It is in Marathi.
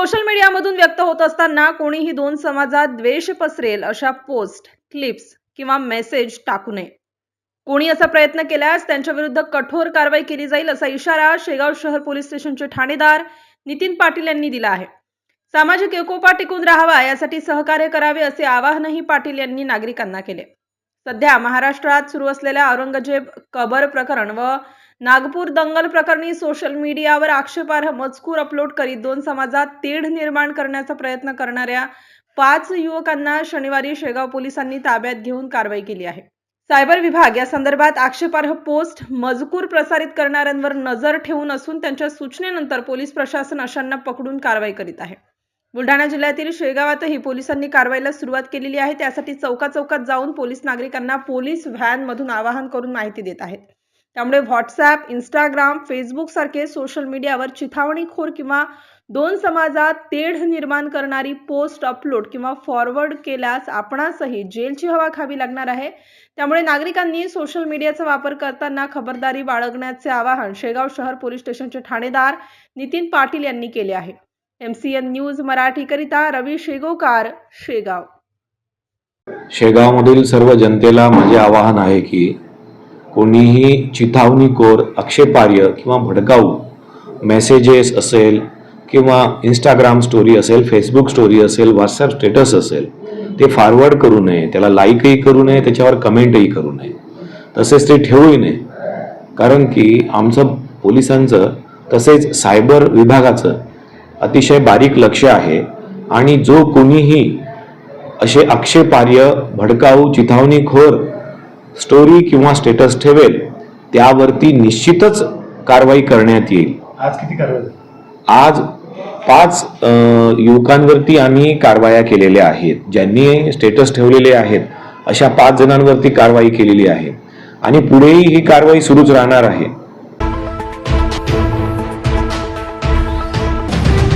सोशल मीडियामधून व्यक्त होत असताना कोणीही दोन समाजात द्वेष पसरेल अशा पोस्ट क्लिप्स किंवा मेसेज टाकू नये. कोणी असा प्रयत्न केल्यास त्यांच्याविरुद्ध कठोर कारवाई केली जाईल असा इशारा शेगाव शहर पोलीस स्टेशनचे ठाणेदार नितीन पाटील यांनी दिला आहे. सामाजिक एकोपा टिकून राहावा यासाठी सहकार्य करावे असे आवाहनही पाटील यांनी नागरिकांना केले. सध्या महाराष्ट्रात सुरू असलेल्या औरंगजेब कबर प्रकरण व नागपूर दंगल प्रकरणी सोशल मीडियावर आक्षेपार्ह मजकूर अपलोड करीत दोन समाजात तेढ निर्माण करण्याचा प्रयत्न करणाऱ्या पाच युवकांना शनिवारी शेगाव पोलिसांनी ताब्यात घेऊन कारवाई केली आहे. सायबर विभाग या संदर्भात आक्षेपार्ह पोस्ट मजकूर प्रसारित करणाऱ्यांवर नजर ठेवून असून त्यांच्या सूचनेनंतर पोलीस प्रशासन अशांना पकडून कारवाई करीत आहे. बुलढाणा जिल्ह्यातील शेगावातही पोलिसांनी कारवाईला सुरुवात केलेली आहे. त्यासाठी चौका चौकात जाऊन पोलीस नागरिकांना पोलीस व्हॅनमधून आवाहन करून माहिती देत आहेत. त्यामुळे व्हॉट्सॲप इंस्टाग्राम फेसबुक सारखे सोशल मीडियावर चिथावणीखोर किंवा दोन समाजात तेढ निर्माण करणारी पोस्ट अपलोड किंवा फॉरवर्ड केल्यास आपणासही जेलची हवा खावी लागणार आहे. त्यामुळे नागरिकांनी सोशल मीडियाचा वापर करताना खबरदारी बाळगण्याचे आवाहन शेगाव शहर पोलीस स्टेशनचे ठाणेदार नितीन पाटील यांनी केले आहे. एम सी एन न्यूज मराठीकरिता रवी शेगोकार शेगाव. शेगावमधील सर्व जनतेला माझे आवाहन आहे की कोणीही चिथावणीखोर आक्षेपार्य किंवा भडकाऊ मेसेजेस असेल किंवा इंस्टाग्राम स्टोरी असेल फेसबुक स्टोरी असेल व्हॉट्सॲप स्टेटस असेल ते फॉरवर्ड करू नये. त्याला लाईकही करू नये त्याच्यावर कमेंटही करू नये. तसेच ते ठेवूही नये. कारण की आमचं पोलिसांचं तसेच सायबर विभागाचं अतिशय बारीक लक्ष आहे आणि जो कोणीही असे आक्षेपार्य भडकाऊ चिथावणीखोर स्टोरी किंवा स्टेटस ठेवेल त्यावरती निश्चितच कारवाई करण्यात येईल. आज किती कारवाई? आज पाच युवकांवरती आम्ही कारवाया केलेल्या आहेत ज्यांनी स्टेटस ठेवलेले आहेत अशा पाच जणांवरती कारवाई केलेली आहे. आणि पुढेही ही कारवाई सुरूच राहणार आहे.